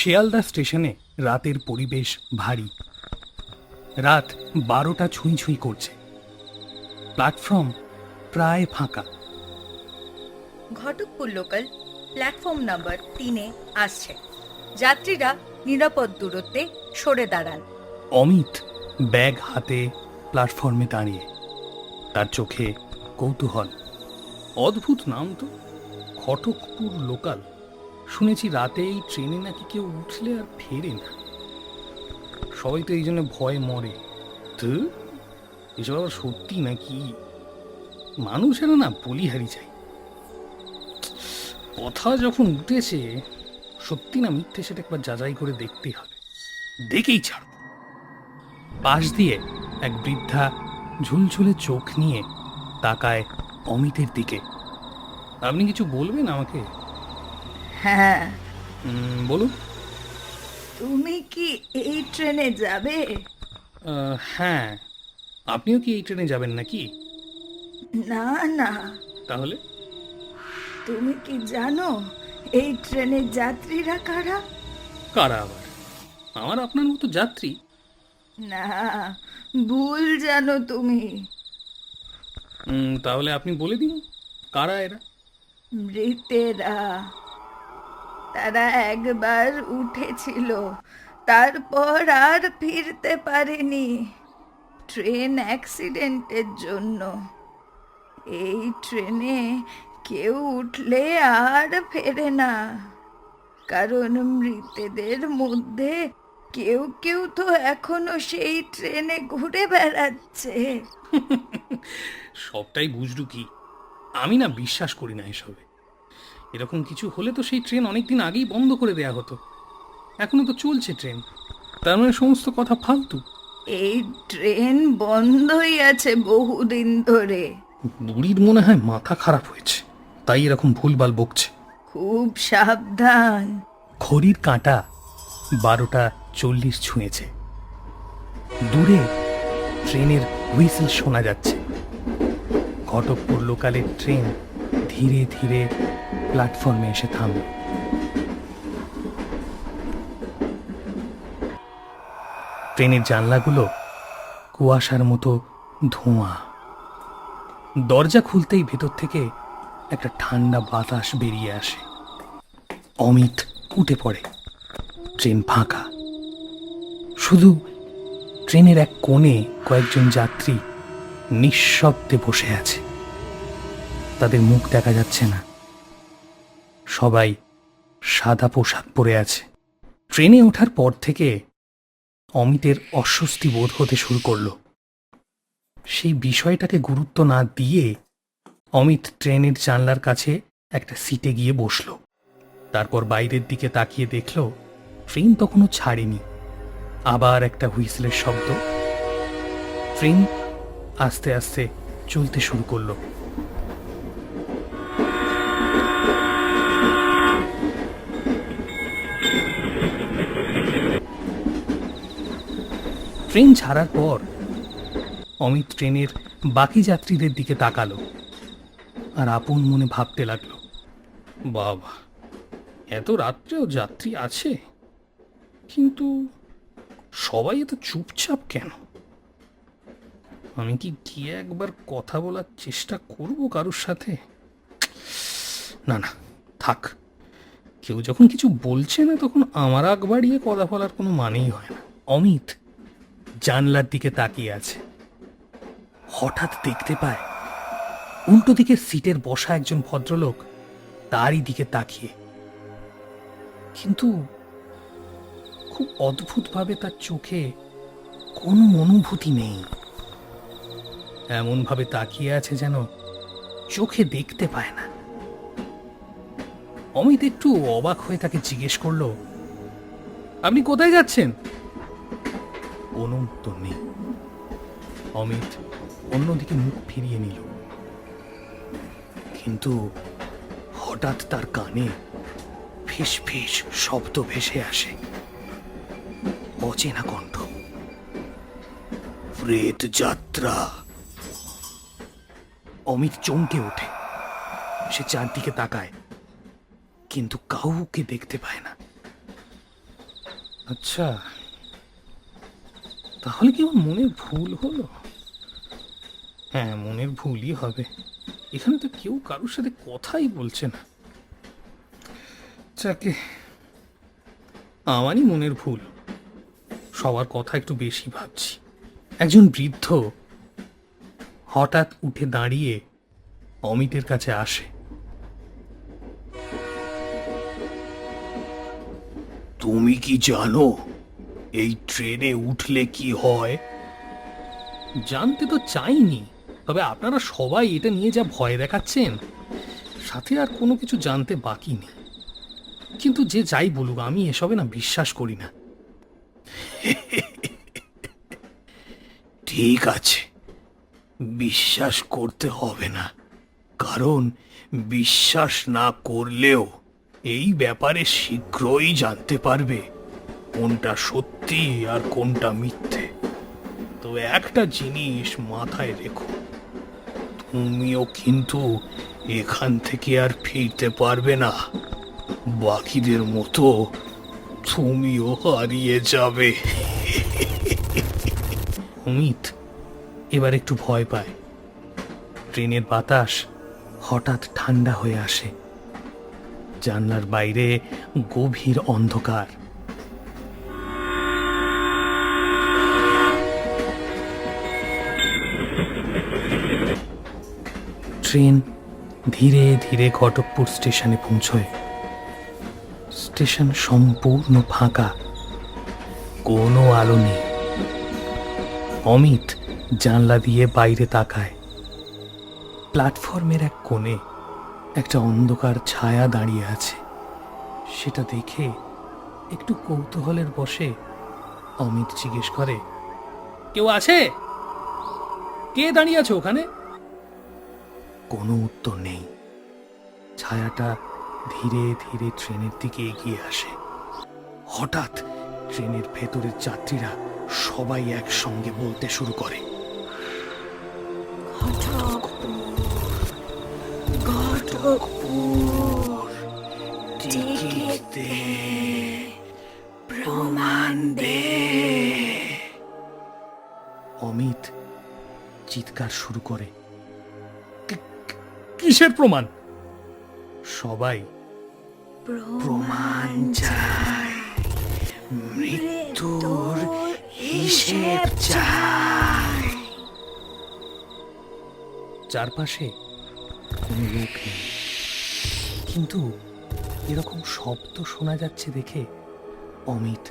শিয়ালদা স্টেশনে রাতের পরিবেশ ভারী। রাত বারোটা ছুঁই ছুঁই করছে। প্ল্যাটফর্ম প্রায় ফাঁকা। ঘটকপুর লোকাল প্ল্যাটফর্ম নাম্বার তিনে আসছে। যাত্রীরা নিরাপদ দূরত্বে সরে দাঁড়ান। অমিত ব্যাগ হাতে প্ল্যাটফর্মে দাঁড়িয়ে। তার চোখে কৌতূহল। অদ্ভুত নাম তো। খটকপুর লোকাল। শুনেছি রাতে এই ট্রেনে নাকি কেউ উঠলে আর ফেরে না। সবাই তো এই জন্য ভয় মরে। তো এসব আবার সত্যি নাকি? মানুষেরা না বলিহারি চাই। কথা যখন উঠেছে, সত্যি না মিথ্যে সেটা একবার যাচাই করে দেখতেই হবে। দেখেই ছাড়ব। পাশ দিয়ে এক বৃদ্ধা ঝুলঝুলে চোখ নিয়ে তাকায় অমিতের দিকে। আপনি কিছু বলবেন আমাকে? হ্যাঁ। বলুন। তুমি কি এই ট্রেনে যাবে? হ্যাঁ। আপনিও কি এই ট্রেনে যাবেন নাকি? না না। তাহলে? তুমি কি জানো এই ট্রেনের যাত্রীরা কারা? কারা আবার? আমার আপনার মতো যাত্রী? না ভুল জানো তুমি। তাহলে আপনি বলে দিন কারা এরা? মৃতেরা। তারা একবার উঠেছিল। তারপর আর ফিরতে পারেনি। ট্রেন অ্যাক্সিডেন্টের জন্য। এই ট্রেনে কেউ উঠলে আর ফেরে না। কারণ মৃতদের মধ্যে কেউ কেউ তো এখনও সেই ট্রেনে ঘুরে বেড়াচ্ছে। সবটাই বুঝলু কি আমি না বিশ্বাস করি না এসবে। এরকম কিছু হলে তো সেই ট্রেন অনেকদিন আগেই বন্ধ করে দেয়া হতো। এখনও তো চলছে ট্রেন তার মানে সমস্ত কথা ফালতু। এই ট্রেন বন্ধই আছে বহুদিন ধরে। বুড়ির মনে হয় মাথা খারাপ হয়েছে। তাই এরকম ভুলভাল বকছে। খুব সাবধান। খড়ির কাঁটা বারোটা চল্লিশ ছুঁয়েছে। দূরে ট্রেনের হুইসেল শোনা যাচ্ছে। ঘটকপুর লোকালের ট্রেন ধীরে ধীরে প্ল্যাটফর্মে এসে থামল। ট্রেনের জানলাগুলো কুয়াশার মতো ধোঁয়া। দরজা খুলতেই ভেতর থেকে একটা ঠান্ডা বাতাস বেরিয়ে আসে। অমিত উঠে পড়ে। ট্রেন ফাঁকা। শুধু ট্রেনের এক কোণে কয়েকজন যাত্রী নিঃশব্দে বসে আছে। তাদের মুখ দেখা যাচ্ছে না। সবাই সাদা পোশাক পরে আছে। ট্রেনে ওঠার পর থেকে অমিতের অস্বস্তি বোধ হতে শুরু করল। সেই বিষয়টাকে গুরুত্ব না দিয়ে অমিত ট্রেনের জানলার কাছে একটা সিটে গিয়ে বসল। তারপর বাইরের দিকে তাকিয়ে দেখল, ট্রেন তখনও ছাড়েনি। আবার একটা হুইসেলের শব্দ। ট্রেন আস্তে আস্তে চলতে শুরু করল। ট্রেন ছাড়ার পর অমিত ট্রেনের বাকি যাত্রীদের দিকে তাকালো আর আপন মনে ভাবতে লাগল, বাবা, এত রাত্রেও যাত্রী আছে? কিন্তু সবাই এত চুপচাপ কেন? আমি কি গিয়ে একবার কথা বলার চেষ্টা করব কারোর সাথে? না না, থাক। কেউ যখন কিছু বলছে না, তখন আমার আগ বাড়িয়ে কথা বলার কোনো মানেই হয় না। অমিত জানলার দিকে তাকিয়ে আছে। হঠাৎ দেখতে পায়, উল্টো দিকে সিটের বসা একজন ভদ্রলোক তারই দিকে তাকিয়ে। কিন্তু খুব অদ্ভুতভাবে তার চোখে কোনো অনুভূতি নেই। এমনভাবে তাকিয়ে আছে যেন চোখে দেখতে পায় না। অমিত একটু অবাক হয়ে তাকে জিজ্ঞেস করল, আপনি কোথায় যাচ্ছেন? কোনো উত্তর নেই। অমিত অন্যদিকে মুখ ফিরিয়ে নিল। কিন্তু হঠাৎ তার কানে ফিস ফিস শব্দ ভেসে আসে। অচেনা কণ্ঠ। প্রেত যাত্রা। অমিত চমকে ওঠে। সে চারদিকে তাকায় কিন্তু কাউকে দেখতে পায় না। আচ্ছা তাহলে কি আমার মনের ভুল হলো? হ্যাঁ মনের ভুলই হবে। এখানে তো কেউ কারোর সাথে কথাই বলছে না। যাকে আমারই মনের ভুল। সবার কথা একটু বেশি ভাবছি। একজন বৃদ্ধ হঠাৎ উঠে দাঁড়িয়ে অমিতের কাছে আসে। তুমি কি জানো এই ট্রেনে উঠলে কি হয়? জানতে তো চাইনি তবে আপনারা সবাই এটা নিয়ে যা ভয় দেখাচ্ছেন সাথে আর কোনো কিছু জানতে বাকি নেই। কিন্তু যে যাই বলুক আমি এসবে না বিশ্বাস করি না। ঠিক আছে বিশ্বাস করতে হবে না কারণ বিশ্বাস না করলেও এই ব্যাপারে শীঘ্রই জানতে পারবে। কোনটা সত্যি আর কোনটা মিথ্যে। তো একটা জিনিস মাথায় রেখো, তুমিও কিন্তু এখান থেকে আর ফিরতে পারবে না। বাকিদের মতো তুমিও হারিয়ে যাবে। অমিত, এবার একটু ভয় পায়। ট্রেনের বাতাস হঠাৎ ঠান্ডা হয়ে আসে। জানলার বাইরে গভীর অন্ধকার। ট্রেন ধীরে ধীরে ঘটকপুর স্টেশনে পৌঁছয়। স্টেশন সম্পূর্ণ ফাঁকা। কোনো আলো নেই। অমিত জানলা দিয়ে বাইরে তাকায়। প্ল্যাটফর্মের এক কোণে একটা অন্ধকার ছায়া দাঁড়িয়ে আছে। সেটা দেখে একটু কৌতূহলের বসে অমিত জিজ্ঞেস করে, কেউ আছে? কে দাঁড়িয়ে আছে ওখানে? কোনো উত্তর নেই। ছায়াটা ধীরে ধীরে ট্রেনের দিকে এগিয়ে আসে। হঠাৎ ট্রেনের ভেতরের যাত্রীরা সবাই একসঙ্গে বলতে শুরু করে। অমিত চিৎকার শুরু করে। "কি- কি- কিসের প্রমাণ? সবাই প্রমাণ চাই মৃত্যুর হিসেব চাই চারপাশে কোনো লোক নেই। কিন্তু এরকম শব্দ শোনা যাচ্ছে দেখে অমিত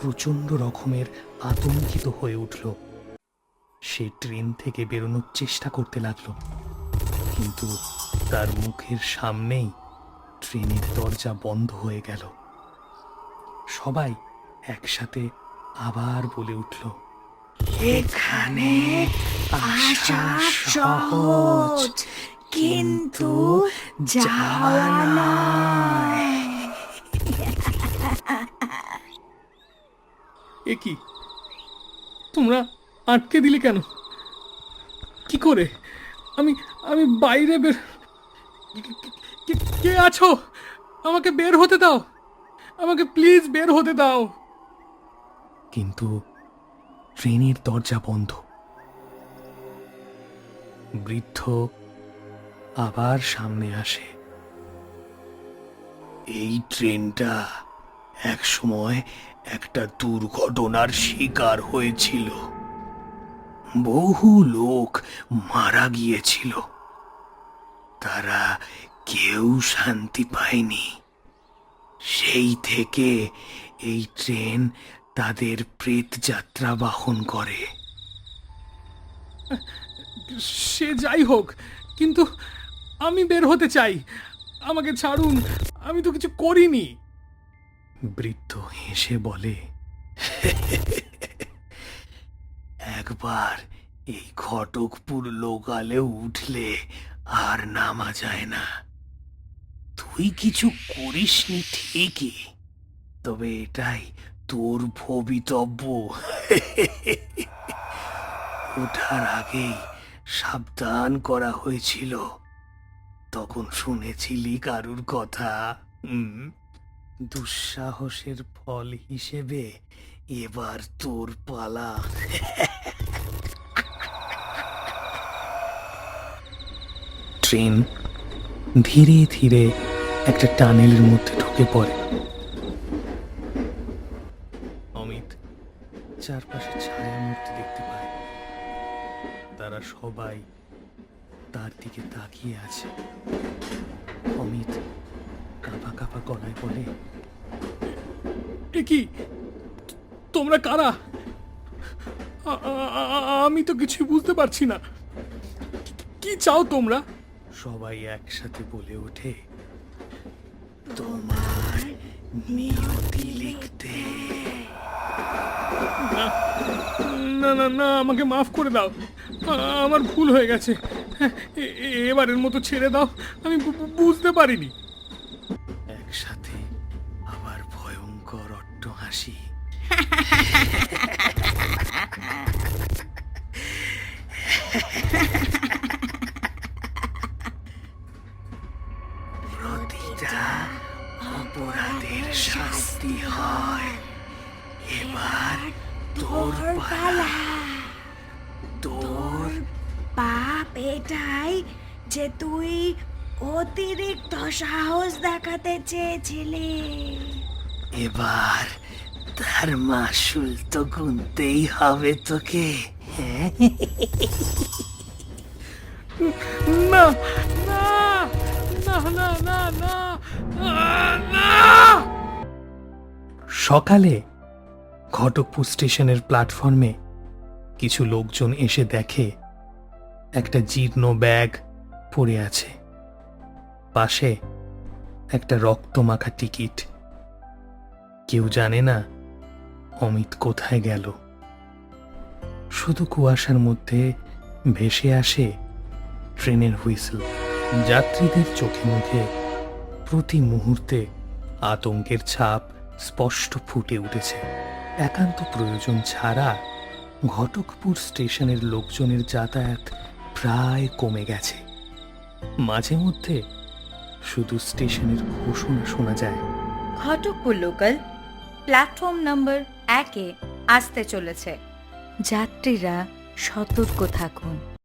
প্রচণ্ড রকমের আতঙ্কিত হয়ে উঠল। সে ট্রেন থেকে বেরোনোর চেষ্টা করতে লাগল। কিন্তু তার মুখের সামনেই ট্রেনের দরজা বন্ধ হয়ে গেল। সবাই একসাথে আবার বলে উঠল, এখানে আসা সহজ, কিন্তু যাওয়া তোমরা আটকে দিলে কেন? কি করে? আমি আমি বাইরে বের, কে- আছো? আমাকে বের হতে দাও। আমাকে প্লিজ বের হতে দাও। কিন্তু ট্রেনের দরজা বন্ধ। বৃদ্ধ আবার সামনে আসে। এই ট্রেনটা এক সময় একটা দুর্ঘটনার শিকার হয়েছিল। বহু লোক মারা গিয়েছিল। তারা কেউ শান্তি পায়নি। সেই থেকে এই ট্রেন তাদের প্রেত যাত্রা বাহন করে। সে যাই হোক কিন্তু আমি বের হতে চাই। আমাকে ছাড়ুন আমি তো কিছু করিনি। বৃদ্ধ হেসে বলে একবার এই ঘটকপুর লোকালে উঠলে আর নামা যায় না। তুই কিছু করিসনি ঠিকই, তবে এটাই তোর ভবিতব্য। ওঠার আগেই সাবধান করা হয়েছিল। তখন শুনেছিলি কারুর কথা দুঃসাহসের ফল হিসেবে এবার তোর পালা। ট্রেন ধীরে ধীরে একটা টানেলের মধ্যে ঢুকে পড়ে। অমিত চারপাশে ছায়া মূর্তি দেখতে পায়। তারা সবাই তার দিকে তাকিয়ে আছে। অমিত কাঁপা কাঁপা গলায় বলে কি? তোমরা কারা? আমি তো কিছু বুঝতে পারছি না। কি চাও তোমরা? সবাই একসাথে বলে ওঠে তোমার নিয়তি লিখতে না না না আমাকে মাফ করে দাও। আমার ভুল হয়ে গেছে। এবারের মতো ছেড়ে দাও। আমি বুঝতে পারিনি। একসাথে আবার ভয়ঙ্কর অট্ট হাসি তুই অতিরিক্ত সাহস দেখাতে চেয়েছিলি। এবার তার মাসুল তো গুনতেই হবে তোকে। না না না না না না না। সকালে ঘটকপুর স্টেশনের প্ল্যাটফর্মে কিছু লোকজন এসে দেখে একটা জীর্ণ ব্যাগ পড়ে আছে। পাশে একটা রক্তমাখা টিকিট। কেউ জানে না অমিত কোথায় গেল। শুধু কুয়াশার মধ্যে ভেসে আসে ট্রেনের হুইসল। যাত্রীদের চোখে মুখে প্রতি মুহূর্তে আতঙ্কের ছাপ স্পষ্ট ফুটে উঠেছে। একান্ত প্রয়োজন ছাড়া ঘটকপুর স্টেশনের লোকজনের যাতায়াত প্রায় কমে গেছে। মাঝে মধ্যে শুধু স্টেশনের ঘোষণা শোনা যায়। ঘটকপুর লোকাল প্ল্যাটফর্ম নাম্বার একে আসতে চলেছে। যাত্রীরা সতর্ক থাকুন।